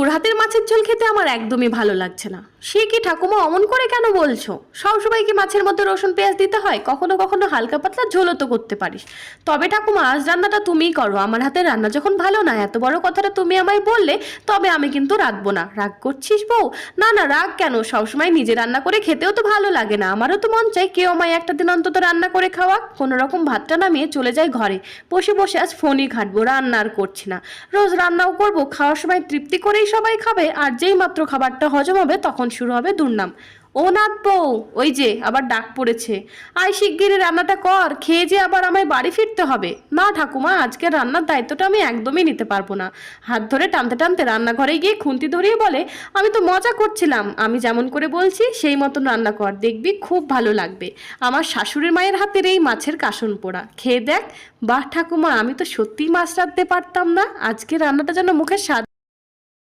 তোর হাতের মাছের ঝোল খেতে আমার একদমই ভালো লাগছে না। সে কি ঠাকুমা অমন করে কেন বলছো? সবসময় কি মাছের মধ্যে রসুন, পেঁয়াজ দিতে হয়? কখনো কখনো হালকা পাতলা ঝোলও তো করতে পারিস। তবে ঠাকুমা, আজ রান্নাটা তুমিই করো। আমার হাতের রান্না যখন ভালো না, এত বড় কথাটা তুমি আমায় বললে, তবে আমি কিন্তু রাখব না। রাগ করছিস বউ? না না, রাগ কেন? সবসময় নিজে রান্না করে খেতেও তো ভালো লাগে না। আমারও তো মন চাই কেউ আমায় একটা দিন অন্তত রান্না করে খাওয়া কোনো রকম ভাতটা নামিয়ে চলে যায় ঘরে। বসে বসে আজ ফোনই ঘাটবো, রান্না আর করছি না। রোজ রান্নাও করব, খাওয়ার সময় তৃপ্তি করেই সবাই খাবে, আর যেই মাত্র খাবারটা হজম হবে, তখন শুরু হবে দুর্নাম। ও নাথ বউ, ওই যে আবার ডাক পড়েছে। আয় শিগগিরি রান্নাটা কর, খেয়ে যে আবার আমায় বাড়ি ফিরতে হবে। না ঠাকুমা আজকে রান্নার দায়িত্বটা আমি একদমই নিতে পারব না। হাত ধরে টানতে টানতে রান্নাঘরে গিয়ে খুন্তি ধরিয়ে বলে, আমি তো মজা করছিলাম। আমি যেমন করে বলছি, সেই মতন রান্না কর। দেখবি খুব ভালো লাগবে। আমার শাশুড়ির মায়ের হাতের এই মাছের কাসন পোড়া। খেয়ে দেখ, বাহ ঠাকুমা, আমি তো সত্যিই মাছ রাঁধতে পারতাম না। আজকে রান্নাটা যেন মুখের স্বাদ